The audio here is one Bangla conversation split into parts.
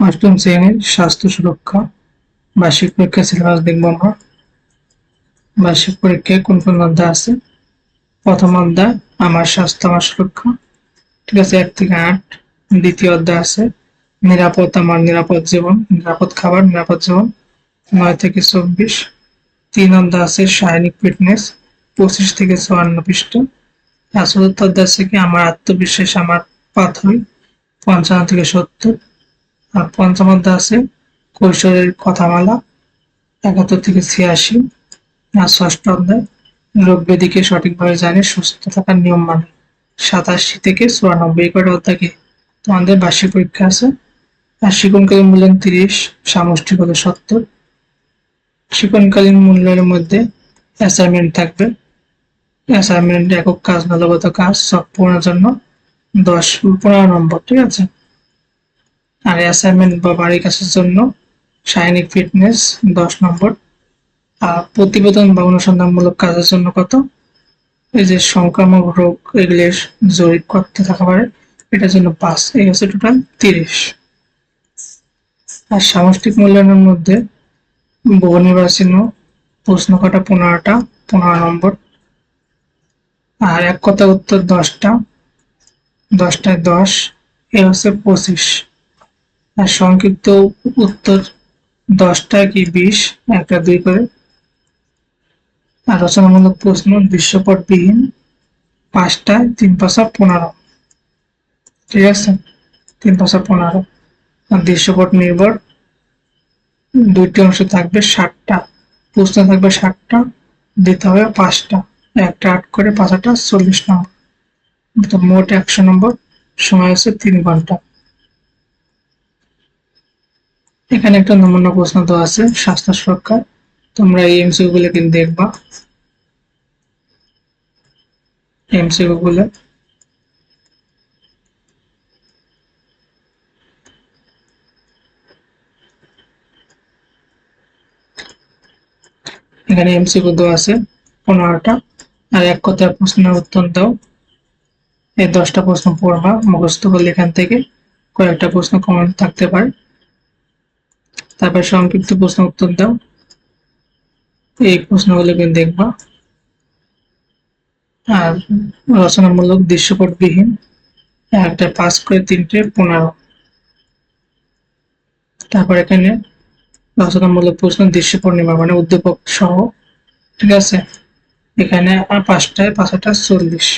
অষ্টম শ্রেণির স্বাস্থ্য সুরক্ষা, বার্ষিক পরীক্ষা সিলেবাস দেখব আমরা। বার্ষিক পরীক্ষায় কোন কোন অধ্যায় আছে? প্রথম অধ্যায়, আমার স্বাস্থ্য, আমার সুরক্ষা। ঠিক আছে, এক থেকে আট। দ্বিতীয় অধ্যায় আছে, নিরাপদ আমার নিরাপদ জীবন, নিরাপদ খাবার, নিরাপদ জীবন। নয় থেকে চব্বিশ। তিন অধ্যায় আছে, শারীরিক ফিটনেস, পঁচিশ থেকে চুয়ান্ন পৃষ্ঠ। আর চতুর্থ অধ্যায় আছে কি, আমার আত্মবিশ্বাস, আমার পাথর পঞ্চান্ন থেকে সত্তর। আর পঞ্চম আছে, কৈশোরের কথামালা, একাত্তর থেকে ছিয়াশি। আর ষষ্ঠ অধ্যায় রোগ ব্যাধিকে সঠিকভাবে জানে সুস্থ থাকার নিয়ম মানে। সাতাশি থেকে চুরানব্বই কয়টা অধ্যায় কি তোমাদের বার্ষিক পরীক্ষা আছে। আর শিকনকালীন মূল্যায়ন তিরিশ সামষ্টিক সত্তর। শিকনকালীন মূল্যের মধ্যে অ্যাসাইনমেন্ট থাকবে। অ্যাসাইনমেন্ট একক কাজ ভালোগত কাজ, সব পূরণের জন্য দশ, পনেরো নম্বর, ঠিক আছে? আর অ্যাসাইনমেন্ট বা বাড়ির কাজের জন্য। শারীরিক ফিটনেস, দশ নম্বর। আর প্রতিবেদন বা অনুসন্ধানমূলক কাজের জন্য কত? এই যে সংক্রামক রোগ এগুলি জরিপ করতে থাকা পারে। এটার জন্য পাঁচ। এই হচ্ছে টোটাল তিরিশ। আর সামষ্টিক মূল্যায়নের মধ্যে বহু নির্বাচন প্রশ্ন কটা পনেরোটা, পনেরো নম্বর। আর এক কথা উত্তর দশটা। দশটায় দশ, এ হচ্ছে পঁচিশ। আর সংক্ষিপ্ত উত্তর দশটা কি বিশ? একটা, দুই করে। আর রচনামূলক প্রশ্ন দৃশ্যপটবিহীন পাঁচটায় তিন পাশা পনেরো। ঠিক আছে? তিন পাশা পনেরো। আর দৃশ্যপট নির্ভর। দুইটি অংশ থাকবে ষাটটা। প্রশ্ন থাকবে ষাটটা। দিতে হবে পাঁচটা। একটা আট করে পাঁচটা চল্লিশ নম্বর। মোট একশো নম্বর। সময় আছে তিন ঘণ্টা। এখানে একটা নমুনা প্রশ্ন তো আছে, স্বাস্থ্য সুরক্ষা। তোমরা এই এমসিকিউ গুলো কিন্তু দেখবা। এমসিকিউ গুলো। এখানে এমসিকিউ দেওয়া আছে, পনেরোটা। আর এক কথায় প্রশ্নের উত্তর দাও। এই দশটা প্রশ্ন পড়বা, মুখস্থ করলে এখান থেকে কয়েকটা প্রশ্ন কমন থাকতে পারে। তারপর সংক্ষিপ্ত প্রশ্ন উত্তর দাও। এই প্রশ্নগুলো কিন্তু দেখবা। আর রচনামূলক দৃশ্যপটবিহীন, একটা পাস করে তিনটে পনেরো। তারপর এখানে রচনামূলক প্রশ্ন দৃশ্য পূর্ণিমা মানে উদ্দীপক সহ, ঠিক আছে? এখানে আর পাঁচটায় পাঁচটা চল্লিশ।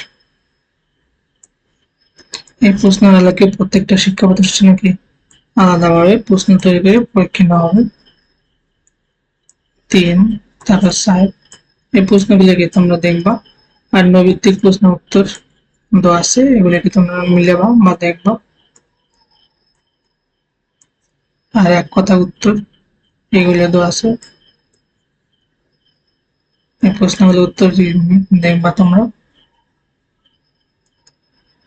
এই প্রশ্ন আলোকে প্রত্যেকটা শিক্ষা প্রতিষ্ঠানে কি আলাদাভাবে প্রশ্ন তৈরি করে পরীক্ষা নেওয়া হবে। তিন তারপর সাহেব, এই প্রশ্নগুলোকে তোমরা দেখবা। আর নৈবিত্তিক প্রশ্ন উত্তর দেওয়া আছে, এগুলোকে তোমরা মিলেবা বা দেখবা। আর এক কথা উত্তর, এগুলো দেওয়া আছে। এই প্রশ্নগুলো উত্তর দেখবা তোমরা।